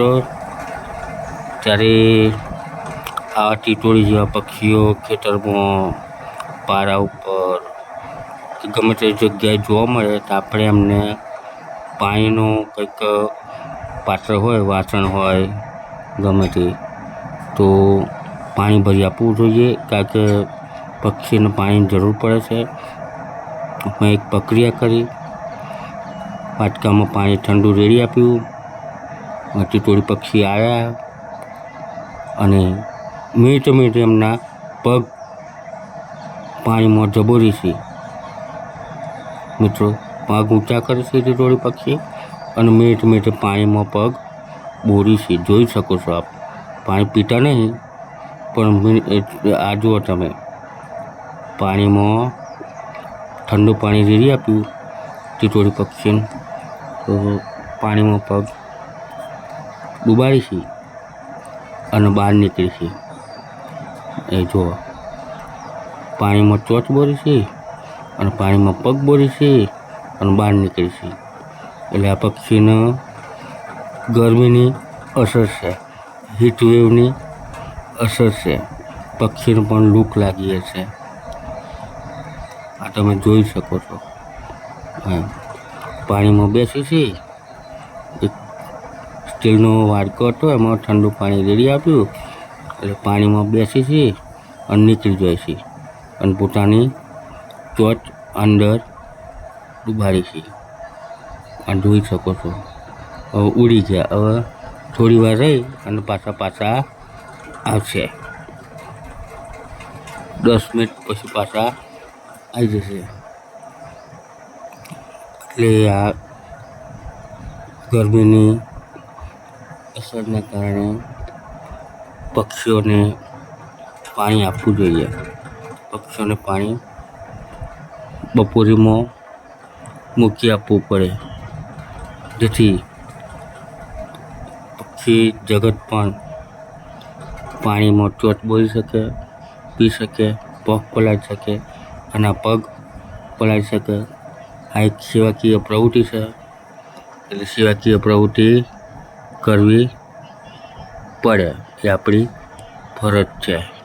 મિત્રો ત્યારે આ ટીટોળી જેવા પક્ષીઓ ખેતરમાં પારા ઉપર ગમે તે જગ્યાએ જોવા મળે તો આપણે એમને પાણીનું કંઈક પાત્ર હોય, વાસણ હોય, ગમે તે, તો પાણી ભરી આપવું જોઈએ કારણ કે પક્ષીને પાણીની જરૂર પડે છે. મેં એક પ્રક્રિયા કરી. વાટકામાં પાણી ઠંડુ રેડી આપ્યું. ટીટોળી પક્ષી આવ્યા અને મિનિટે મિનિટે એમના પગ પાણીમાં જબોરી છે. મિત્રો, પગ ઊંચા કરે છે ટીટોળી પક્ષી અને મિનિટ મિનિટે પાણીમાં પગ બોરી છે. જોઈ શકો છો આપ. પાણી પીતા નહીં, પણ આ જુઓ તમે. પાણીમાં ઠંડુ પાણી રેડી આપ્યું. ટીટોળી પક્ષીને તો પાણીમાં પગ ડૂબાડી છે અને બહાર નીકળી છે. એ જો પાણીમાં ચોચ બોરીશી અને પાણીમાં પગ બોરીશી અને બહાર નીકળી છે. એટલે આ પક્ષીને ગરમીની અસર છે હીટવેવની અસર છે, પક્ષીને પણ લૂક લાગી છે આ તમે જોઈ શકો છો. પાણીમાં બેસી છે સ્ટીલનો વાડકો હતો, એમાં ઠંડુ પાણી રેડી આપ્યું. એટલે પાણીમાં બેસી છે અને નીકળી જાય છે. અને પોતાની ચોચ અંદર ડૂબાડી છે. આ જોઈ શકો છો. હવે ઉડી ગયા. હવે થોડી વાર રહી અને પાછા પાછા આવશે. દસ મિનિટ પછી પાછા આવી જશે. એટલે આ ગરમીની અસરના કારણે પક્ષીઓને પાણી આપવું જોઈએ. પક્ષીઓને પાણી બપોરીમાં મૂકી આપવું પડે. જેથી પક્ષી જગત પણ પાણીમાં ચોટ બોલી શકે, પી શકે, પગ પલાળી શકે અને પગ પલાળી શકે. આ એક સેવાકીય પ્રવૃત્તિ છે. એટલે સેવાકીય પ્રવૃત્તિ કરવી પડે. એ આપણી ફરજ છે.